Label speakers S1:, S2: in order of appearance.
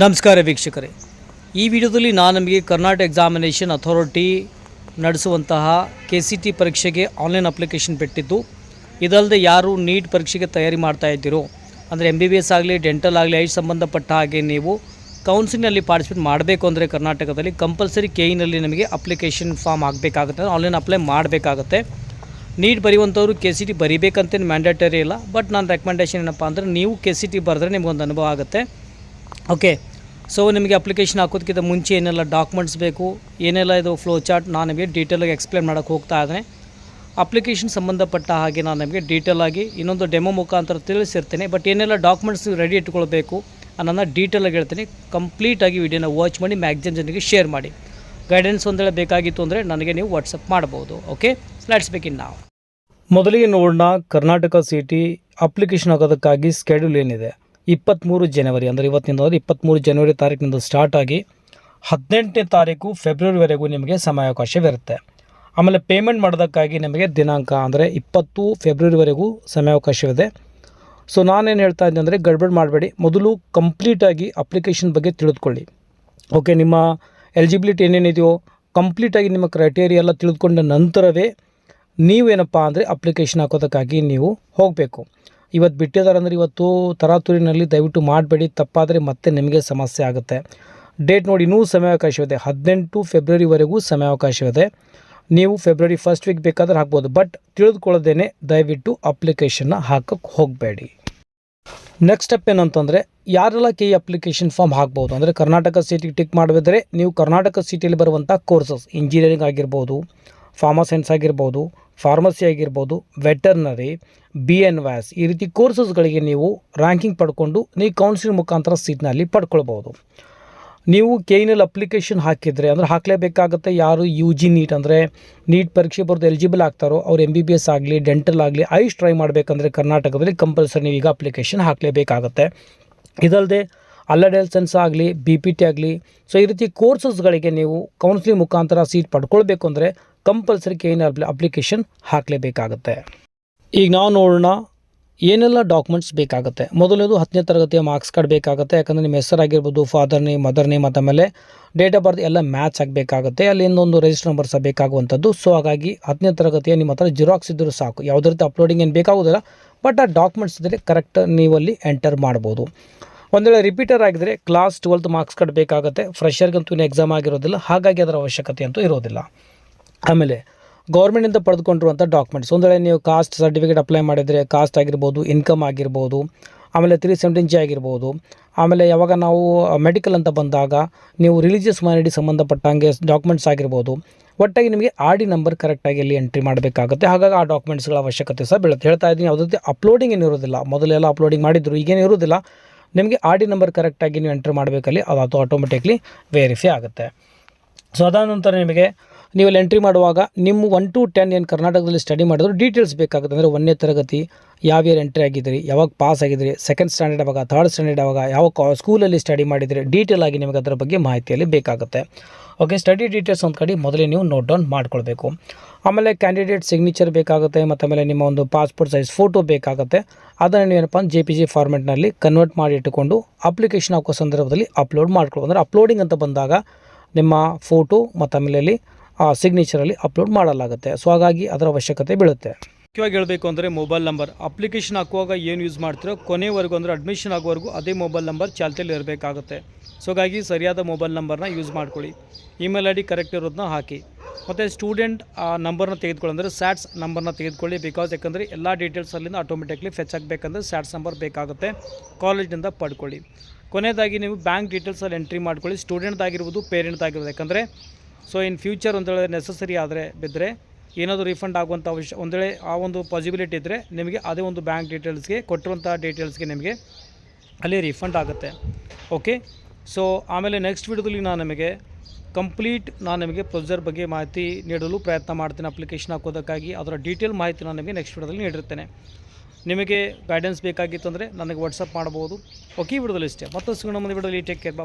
S1: ನಮಸ್ಕಾರ ವೀಕ್ಷಕರೇ. ಈ ವಿಡಿಯೋದಲ್ಲಿ ನಾನು ನಮಗೆ ಕರ್ನಾಟಕ ಎಕ್ಸಾಮಿನೇಷನ್ ಅಥಾರಿಟಿ ನಡೆಸುವಂತಹ ಕೆ ಸಿ ಟಿ ಪರೀಕ್ಷೆಗೆ ಆನ್ಲೈನ್ ಅಪ್ಲಿಕೇಶನ್ ಬಿಟ್ಟಿದ್ದು. ಇದಲ್ಲದೆ ಯಾರು ನೀಟ್ ಪರೀಕ್ಷೆಗೆ ತಯಾರಿ ಮಾಡ್ತಾ ಇದ್ದೀರೋ, ಅಂದರೆ ಎಂ ಬಿ ಬಿ ಎಸ್ ಆಗಲಿ ಡೆಂಟಲ್ ಆಗಲಿ ಐದು ಸಂಬಂಧಪಟ್ಟ ಹಾಗೆ ನೀವು ಕೌನ್ಸಿಲಿಂಗ್ನಲ್ಲಿ ಪಾರ್ಟಿಸಿಪೇಟ್ ಮಾಡಬೇಕು ಅಂದರೆ ಕರ್ನಾಟಕದಲ್ಲಿ ಕಂಪಲ್ಸರಿ ಕೆ ಇನಲ್ಲಿ ನಿಮಗೆ ಅಪ್ಲಿಕೇಶನ್ ಫಾರ್ಮ್ ಆಗಬೇಕಾಗುತ್ತೆ ಆನ್ಲೈನ್ ಅಪ್ಲೈ ಮಾಡಬೇಕಾಗುತ್ತೆ. ನೀಟ್ ಬರೆಯುವಂಥವ್ರು ಕೆ ಸಿ ಟಿ ಬರೀಬೇಕಂತೇನು ಮ್ಯಾಂಡೇಟರಿ ಇಲ್ಲ ಬಟ್ ನಾನು ರೆಕಮೆಂಡೇಷನ್ ಏನಪ್ಪ ಅಂದರೆ ನೀವು ಕೆ ಸಿ ಟಿ ಬರೆದ್ರೆ ನಿಮಗೊಂದು ಅನುಭವ ಆಗುತ್ತೆ. ಓಕೆ ಸೊ ನಿಮಗೆ ಅಪ್ಲಿಕೇಶನ್ ಹಾಕೋದಕ್ಕಿಂತ ಮುಂಚೆ ಏನೆಲ್ಲ ಡಾಕ್ಯುಮೆಂಟ್ಸ್ ಬೇಕು, ಏನೆಲ್ಲ ಇದು ಫ್ಲೋ ಚಾರ್ಟ್ ನಾನು ನಿಮಗೆ ಡೀಟೇಲಾಗಿ ಎಕ್ಸ್ಪ್ಲೇನ್ ಮಾಡೋಕ್ಕೆ ಹೋಗ್ತಾ ಇದ್ದೇನೆ. ಅಪ್ಲಿಕೇಶನ್ ಸಂಬಂಧಪಟ್ಟ ಹಾಗೆ ನಾನು ನಿಮಗೆ ಡೀಟೇಲಾಗಿ ಇನ್ನೊಂದು ಡೆಮೋ ಮುಖಾಂತರ ತಿಳಿಸಿರ್ತೇನೆ. ಬಟ್ ಏನೆಲ್ಲ ಡಾಕ್ಯುಮೆಂಟ್ಸ್ ರೆಡಿ ಇಟ್ಕೊಳ್ಬೇಕು ಅನ್ನೋದನ್ನ ಡೀಟೇಲಾಗಿ ಹೇಳ್ತೀನಿ. ಕಂಪ್ಲೀಟಾಗಿ ವಿಡಿಯೋನ ವಾಚ್ ಮಾಡಿ ಮ್ಯಾಕ್ಸಿಮಮ್ ಜನರಿಗೆ ಶೇರ್ ಮಾಡಿ. ಗೈಡೆನ್ಸ್ ಒಂದು ವೇಳೆ ಬೇಕಾಗಿತ್ತು ಅಂದರೆ ನನಗೆ ನೀವು ವಾಟ್ಸಪ್ ಮಾಡ್ಬೋದು. ಓಕೆ ಲೆಟ್ಸ್ ಬೇಕಿನ್ ನಾವು ಮೊದಲಿಗೆ ನೋಡೋಣ, ಕರ್ನಾಟಕ ಸಿಟಿ ಅಪ್ಲಿಕೇಶನ್ ಹಾಕೋದಕ್ಕಾಗಿ ಸ್ಕೆಡ್ಯೂಲ್ ಏನಿದೆ? ಇಪ್ಪತ್ತ್ಮೂರು ಜನವರಿ, ಅಂದರೆ ಇವತ್ತಿನಿಂದ ಅಂದರೆ ಇಪ್ಪತ್ತ್ಮೂರು ಜನವರಿ ತಾರೀಕಿನಿಂದ ಸ್ಟಾರ್ಟ್ ಆಗಿ ಹದಿನೆಂಟನೇ ತಾರೀಕು ಫೆಬ್ರವರಿವರೆಗೂ ನಿಮಗೆ ಸಮಯಾವಕಾಶವಿರುತ್ತೆ. ಆಮೇಲೆ ಪೇಮೆಂಟ್ ಮಾಡೋದಕ್ಕಾಗಿ ನಿಮಗೆ ದಿನಾಂಕ, ಅಂದರೆ ಇಪ್ಪತ್ತು ಫೆಬ್ರವರಿವರೆಗೂ ಸಮಯಾವಕಾಶವಿದೆ. ಸೊ ನಾನೇನು ಹೇಳ್ತಾ ಇದ್ದೆ ಅಂದರೆ ಗಡ್ಬಡ್ ಮಾಡಬೇಡಿ. ಮೊದಲು ಕಂಪ್ಲೀಟಾಗಿ ಅಪ್ಲಿಕೇಶನ್ ಬಗ್ಗೆ ತಿಳಿದುಕೊಳ್ಳಿ. ಓಕೆ ನಿಮ್ಮ ಎಲಿಜಿಬಿಲಿಟಿ ಏನೇನಿದೆಯೋ ಕಂಪ್ಲೀಟಾಗಿ ನಿಮ್ಮ ಕ್ರೈಟೇರಿಯಾ ಎಲ್ಲ ತಿಳಿದುಕೊಂಡ ನಂತರವೇ ನೀವೇನಪ್ಪ ಅಂದರೆ ಅಪ್ಲಿಕೇಶನ್ ಹಾಕೋದಕ್ಕಾಗಿ ನೀವು ಹೋಗಬೇಕು. ಇವತ್ತು ಬಿಟ್ಟಿದ್ದಾರೆ ಅಂದರೆ ಇವತ್ತು ತರಾತುರಿನಲ್ಲಿ ದಯವಿಟ್ಟು ಮಾಡಬೇಡಿ, ತಪ್ಪಾದರೆ ಮತ್ತೆ ನಿಮಗೆ ಸಮಸ್ಯೆ ಆಗುತ್ತೆ. ಡೇಟ್ ನೋಡಿ, ಇನ್ನೂ ಸಮಯಾವಕಾಶವಿದೆ. ಹದಿನೆಂಟು ಫೆಬ್ರವರಿವರೆಗೂ ಸಮಯಾವಕಾಶವಿದೆ. ನೀವು ಫೆಬ್ರವರಿ ಫಸ್ಟ್ ವೀಕ್ ಬೇಕಾದ್ರೆ ಹಾಕ್ಬೋದು. ಬಟ್ ತಿಳಿದುಕೊಳ್ಳೋದೇನೆ, ದಯವಿಟ್ಟು ಅಪ್ಲಿಕೇಶನ್ನ ಹಾಕಕ್ಕೆ ಹೋಗಬೇಡಿ. ನೆಕ್ಸ್ಟ್ ಸ್ಟೆಪ್ ಏನಂತಂದರೆ, ಯಾರೆಲ್ಲ ಕೆ ಅಪ್ಲಿಕೇಶನ್ ಫಾರ್ಮ್ ಹಾಕ್ಬೋದು? ಅಂದರೆ ಕರ್ನಾಟಕ ಸಿಟಿಗೆ ಟಿಕ್ ಮಾಡಿದ್ರೆ ನೀವು ಕರ್ನಾಟಕ ಸಿಟಿಯಲ್ಲಿ ಬರುವಂಥ ಕೋರ್ಸಸ್ ಇಂಜಿನಿಯರಿಂಗ್ ಆಗಿರ್ಬೋದು ಫಾರ್ಮಾ ಸೈನ್ಸ್ ಆಗಿರ್ಬೋದು ಫಾರ್ಮಸಿ ಆಗಿರ್ಬೋದು ವೆಟರ್ನರಿ ಬಿ ಎನ್ ವ್ಯಾಸ್ ಈ ರೀತಿ ಕೋರ್ಸಸ್ಗಳಿಗೆ ನೀವು ರ್ಯಾಂಕಿಂಗ್ ಪಡ್ಕೊಂಡು ನೀವು ಕೌನ್ಸಿಲಿಂಗ್ ಮುಖಾಂತರ ಸೀಟ್ನಲ್ಲಿ ಪಡ್ಕೊಳ್ಬೋದು ನೀವು ಕೆ ಇನಲ್ಲಿ ಅಪ್ಲಿಕೇಶನ್ ಹಾಕಿದರೆ, ಅಂದರೆ ಹಾಕಲೇಬೇಕಾಗುತ್ತೆ ಯಾರು ಯು ಜಿ ನೀಟ್ ಅಂದರೆ ನೀಟ್ ಪರೀಕ್ಷೆ ಬರೆದು ಎಲಿಜಿಬಲ್ ಆಗ್ತಾರೋ, ಅವ್ರು ಎಂ ಬಿ ಬಿ ಎಸ್ ಆಗಲಿ ಡೆಂಟಲ್ ಆಗಲಿ, ಐಸ್ ಟ್ರೈ ಮಾಡಬೇಕಂದ್ರೆ ಕರ್ನಾಟಕದಲ್ಲಿ ಕಂಪಲ್ಸರಿ ನೀವು ಈಗ ಅಪ್ಲಿಕೇಶನ್ ಹಾಕಲೇಬೇಕಾಗತ್ತೆ. ಇದಲ್ಲದೆ ಅಲ್ಲಡೆಲ್ ಸೆನ್ಸ್ ಆಗಲಿ ಬಿ ಪಿ ಟಿ ಆಗಲಿ ಸೊ ಈ ರೀತಿ ಕೋರ್ಸಸ್ಗಳಿಗೆ ನೀವು ಕೌನ್ಸಿಲಿಂಗ್ ಮುಖಾಂತರ ಸೀಟ್ ಪಡ್ಕೊಳ್ಬೇಕು ಅಂದರೆ ಕಂಪಲ್ಸರಿ ಕೆ ಇನ್ ಅಪ್ಲಿಕೇಶನ್ ಹಾಕಲೇಬೇಕಾಗುತ್ತೆ. ಈಗ ನಾವು ನೋಡೋಣ ಏನೆಲ್ಲ ಡಾಕ್ಯುಮೆಂಟ್ಸ್ ಬೇಕಾಗುತ್ತೆ. ಮೊದಲನೇದು ಹತ್ತನೇ ತರಗತಿಯ ಮಾರ್ಕ್ಸ್ ಕಾರ್ಡ್ ಬೇಕಾಗುತ್ತೆ. ಯಾಕಂದರೆ ನಿಮ್ಮ ಹೆಸರಾಗಿರ್ಬೋದು ಫಾದರ್ ನೇಮ್ ಮದರ್ ನೇಮ್ ಮತ್ತು ಮೇಲೆ ಡೇಟ್ ಆಫ್ ಬರ್ತ್ ಎಲ್ಲ ಮ್ಯಾಚ್ ಆಗಬೇಕಾಗುತ್ತೆ. ಅಲ್ಲಿ ಇನ್ನೊಂದು ರಿಜಿಸ್ಟರ್ ನಂಬರ್ ಸಹ ಬೇಕಾಗುವಂಥದ್ದು. ಸೊ ಹಾಗಾಗಿ ಹತ್ತನೇ ತರಗತಿಯ ನಿಮ್ಮ ಹತ್ರ ಜಿರಾಕ್ಸ್ ಇದ್ದರೂ ಸಾಕು. ಯಾವುದೇ ರೀತಿ ಅಪ್ಲೋಡಿಂಗ್ ಏನು ಬೇಕಾಗೋದಿಲ್ಲ. ಬಟ್ ಆ ಡಾಕ್ಯುಮೆಂಟ್ಸ್ ಇದ್ದರೆ ಕರೆಕ್ಟ್ ನೀವು ಅಲ್ಲಿ ಎಂಟರ್ ಮಾಡ್ಬೋದು. ಒಂದು ವೇಳೆ ರಿಪೀಟರ್ ಆಗಿದ್ರೆ ಕ್ಲಾಸ್ ಟ್ವೆಲ್ತ್ ಮಾರ್ಕ್ಸ್ ಕಾರ್ಡ್ ಬೇಕಾಗುತ್ತೆ. ಫ್ರೆಷರ್ಗಂತೂ ಇನ್ನೂ ಎಕ್ಸಾಮ್ ಆಗಿರೋದಿಲ್ಲ. ಹಾಗಾಗಿ ಅದರ ಅವಶ್ಯಕತೆ ಅಂತೂ ಇರೋದಿಲ್ಲ. ಆಮೇಲೆ ಗೌರ್ಮೆಂಟಿಂದ ಪಡೆದುಕೊಂಡಿರುವಂಥ ಡಾಕ್ಯುಮೆಂಟ್ಸ್ ಒಂದು ವೇಳೆ ನೀವು ಕಾಸ್ಟ್ ಸರ್ಟಿಫಿಕೇಟ್ ಅಪ್ಲೈ ಮಾಡಿದರೆ ಕಾಸ್ಟ್ ಆಗಿರ್ಬೋದು ಇನ್ಕಮ್ ಆಗಿರ್ಬೋದು, ಆಮೇಲೆ ತ್ರೀ ಸೆವೆಂಟೀನ್ ಜಿ ಆಗಿರ್ಬೋದು, ಆಮೇಲೆ ಯಾವಾಗ ನಾವು ಮೆಡಿಕಲ್ ಅಂತ ಬಂದಾಗ ನೀವು ರಿಲಿಜಿಯಸ್ ಮೈನಾರಿಟಿ ಸಂಬಂಧಪಟ್ಟಂಗೆ ಡಾಕ್ಯುಮೆಂಟ್ಸ್ ಆಗಿರ್ಬೋದು, ಒಟ್ಟಾಗಿ ನಿಮಗೆ ಆರ್ ಡಿ ನಂಬರ್ ಕರೆಕ್ಟಾಗಿ ಅಲ್ಲಿ ಎಂಟ್ರಿ ಮಾಡಬೇಕಾಗುತ್ತೆ. ಹಾಗಾಗಿ ಆ ಡಾಕ್ಯುಮೆಂಟ್ಸ್ಗಳ ಅವಶ್ಯಕತೆ ಸಹ ಬೀಳುತ್ತೆ. ಹೇಳ್ತಾ ಇದ್ದೀನಿ, ಯಾವುದೇ ಅಪ್ಲೋಡಿಂಗ್ ಏನು ಇರೋದಿಲ್ಲ ಮೊದಲೆಲ್ಲ ಅಪ್ಲೋಡಿಂಗ್ ಮಾಡಿದ್ರು, ಈಗೇನು ಇರೋದಿಲ್ಲ ನಿಮಗೆ ಆರ್ ಡಿ ನಂಬರ್ ಕರೆಕ್ಟಾಗಿ ನೀವು ಎಂಟ್ರಿ ಮಾಡಬೇಕಲ್ಲಿ, ಅದು ಆಟೋಮೆಟಿಕ್ಲಿ ವೇರಿಫೈ ಆಗುತ್ತೆ. ಸೊ ಅದಾದ ನಂತರ ನಿಮಗೆ ನೀವು ಅಲ್ಲಿ ಎಂಟ್ರಿ ಮಾಡುವಾಗ ನಿಮ್ಮ ಒನ್ ಟು ಟೆನ್ ಏನು ಕರ್ನಾಟಕದಲ್ಲಿ ಸ್ಟಡಿ ಮಾಡಿದ್ರು ಡೀಟೇಲ್ಸ್ ಬೇಕಾಗುತ್ತೆ. ಅಂದರೆ ಒಂದನೇ ತರಗತಿ ಯಾವ ಇಯರ್ ಎಂಟ್ರಿ ಆಗಿದ್ರಿ, ಯಾವಾಗ ಪಾಸ್ ಆಗಿದ್ರಿ ಸೆಕೆಂಡ್ ಸ್ಟ್ಯಾಂಡರ್ಡ್ ಆವಾಗ ಥರ್ಡ್ ಸ್ಟ್ಯಾಂಡರ್ಡ್ ಆವಾಗ ಯಾವ ಕಾ ಸ್ಕೂಲಲ್ಲಿ ಸ್ಟಡಿ ಮಾಡಿದ್ರಿ ಡೀಟೇಲ್ ಆಗಿ ನಿಮಗೆ ಅದರ ಬಗ್ಗೆ ಮಾಹಿತಿಯಲ್ಲಿ ಬೇಕಾಗುತ್ತೆ. ಓಕೆ ಸ್ಟಡಿ ಡೀಟೇಲ್ಸ್ ಒಂದು ಕಡೆ ಮೊದಲೇ ನೀವು ನೋಟ್ ಡೌನ್ ಮಾಡ್ಕೊಳ್ಬೇಕು. ಆಮೇಲೆ ಕ್ಯಾಂಡಿಡೇಟ್ ಸಿಗ್ನೇಚರ್ ಬೇಕಾಗುತ್ತೆ, ಮತ್ತು ಆಮೇಲೆ ನಿಮ್ಮ ಒಂದು ಪಾಸ್ಪೋರ್ಟ್ ಸೈಜ್ ಫೋಟೋ ಬೇಕಾಗುತ್ತೆ. ಅದನ್ನು ನೀವೇನಪ್ಪ ಜೆ ಪಿ ಜಿ ಫಾರ್ಮೆಟ್ನಲ್ಲಿ ಕನ್ವರ್ಟ್ ಮಾಡಿ ಇಟ್ಟುಕೊಂಡು ಅಪ್ಲಿಕೇಶನ್ ಹಾಕೋ ಸಂದರ್ಭದಲ್ಲಿ ಅಪ್ಲೋಡ್ ಮಾಡ್ಕೊಳ್ಬೋದು ಅಂದರೆ ಅಪ್ಲೋಡಿಂಗ್ ಅಂತ ಬಂದಾಗ ನಿಮ್ಮ ಫೋಟೋ ಮತ್ತು ಆಮೇಲೆ ಅಲ್ಲಿ ಸಿಗ್ನೇಚರಲ್ಲಿ ಅಪ್ಲೋಡ್ ಮಾಡಲಾಗುತ್ತೆ. ಸೊ ಹಾಗಾಗಿ ಅದರ ಅವಶ್ಯಕತೆ ಬೀಳುತ್ತೆ. ಮುಖ್ಯವಾಗಿ ಹೇಳಬೇಕು ಅಂದರೆ ಮೊಬೈಲ್ ನಂಬರ್ ಅಪ್ಲಿಕೇಶನ್ ಹಾಕುವಾಗ ಏನು ಯೂಸ್ ಮಾಡ್ತೀರೋ ಕೊನೆವರೆಗೂ ಅಂದರೆ ಅಡ್ಮಿಷನ್ ಆಗೋವರೆಗೂ ಅದೇ ಮೊಬೈಲ್ ನಂಬರ್ ಚಾಲ್ತಿಯಲ್ಲಿ ಇರಬೇಕಾಗುತ್ತೆ. ಸೊ ಹಾಗಾಗಿ ಸರಿಯಾದ ಮೊಬೈಲ್ ನಂಬರ್ನ ಯೂಸ್ ಮಾಡ್ಕೊಳ್ಳಿ. ಇಮೇಲ್ ಐ ಡಿ ಕರೆಕ್ಟ್ ಇರೋದನ್ನ ಹಾಕಿ. ಮತ್ತು ಸ್ಟೂಡೆಂಟ್ ಆ ನಂಬರ್ನ ತೆಗೆದುಕೊಳ್ಳಿ ಅಂದರೆ ಸ್ಯಾಟ್ಸ್ ನಂಬರ್ನ ತೆಗೆದುಕೊಳ್ಳಿ ಬಿಕಾಸ್ ಯಾಕಂದರೆ ಎಲ್ಲ ಡೀಟೇಲ್ಸ್ ಅಲ್ಲಿಂದ ಆಟೋಮೆಟಿಕ್ಲಿ ಫೆಚ್ ಆಗಬೇಕಂದ್ರೆ ಸ್ಯಾಟ್ಸ್ ನಂಬರ್ ಬೇಕಾಗುತ್ತೆ. ಕಾಲೇಜಿಂದ ಪಡ್ಕೊಳ್ಳಿ. ಕೊನೆಯದಾಗಿ ನೀವು ಬ್ಯಾಂಕ್ ಡೀಟೇಲ್ಸಲ್ಲಿ ಎಂಟ್ರಿ ಮಾಡ್ಕೊಳ್ಳಿ. ಸ್ಟೂಡೆಂಟ್ದಾಗಿರ್ಬೋದು ಪೇರೆಂಟ್ದಾಗಿರ್ಬೋದು ಯಾಕಂದರೆ ಸೊ ಇನ್ ಫ್ಯೂಚರ್ ಒಂದು ವೇಳೆ ನೆಸಸರಿ ಆದರೆ ಬಿದ್ದರೆ ಏನಾದರೂ ರಿಫಂಡ್ ಆಗುವಂಥ ಅವಶ್ಯ, ಒಂದು ವೇಳೆ ಆ ಒಂದು ಪಾಸಿಬಿಲಿಟಿ ಇದ್ದರೆ ನಿಮಗೆ ಅದೇ ಒಂದು ಬ್ಯಾಂಕ್ ಡೀಟೇಲ್ಸ್ಗೆ ಕೊಟ್ಟಿರುವಂಥ ಡೀಟೇಲ್ಸ್ಗೆ ನಿಮಗೆ ಅಲ್ಲಿ ರಿಫಂಡ್ ಆಗುತ್ತೆ. ಓಕೆ ಸೊ ಆಮೇಲೆ ನೆಕ್ಸ್ಟ್ ವಿಡಿಯೋದಲ್ಲಿ ನಾನು ನಿಮಗೆ ಕಂಪ್ಲೀಟ್ ನಾನು ನಿಮಗೆ ಪ್ರೊಸೀಜರ್ ಬಗ್ಗೆ ಮಾಹಿತಿ ನೀಡಲು ಪ್ರಯತ್ನ ಮಾಡ್ತೇನೆ ಅಪ್ಲಿಕೇಶನ್ ಹಾಕೋದಕ್ಕಾಗಿ. ಅದರ ಡೀಟೇಲ್ ಮಾಹಿತಿ ನಾನು ನಿಮಗೆ ನೆಕ್ಸ್ಟ್ ವಿಡಿಯೋದಲ್ಲಿ ನೀಡಿರ್ತೇನೆ. ನಿಮಗೆ ಗೈಡೆನ್ಸ್ ಬೇಕಾಗಿತ್ತು ಅಂದರೆ ನನಗೆ ವಾಟ್ಸಪ್ ಮಾಡ್ಬೋದು. ಓಕೆ ವಿಡಿಯೋದಲ್ಲಿ ಇಷ್ಟೇ. ಮತ್ತಷ್ಟು ಮುಂದೆ ವಿಡಿಯೋದಲ್ಲಿ ಟೇಕ್ ಕೇರ್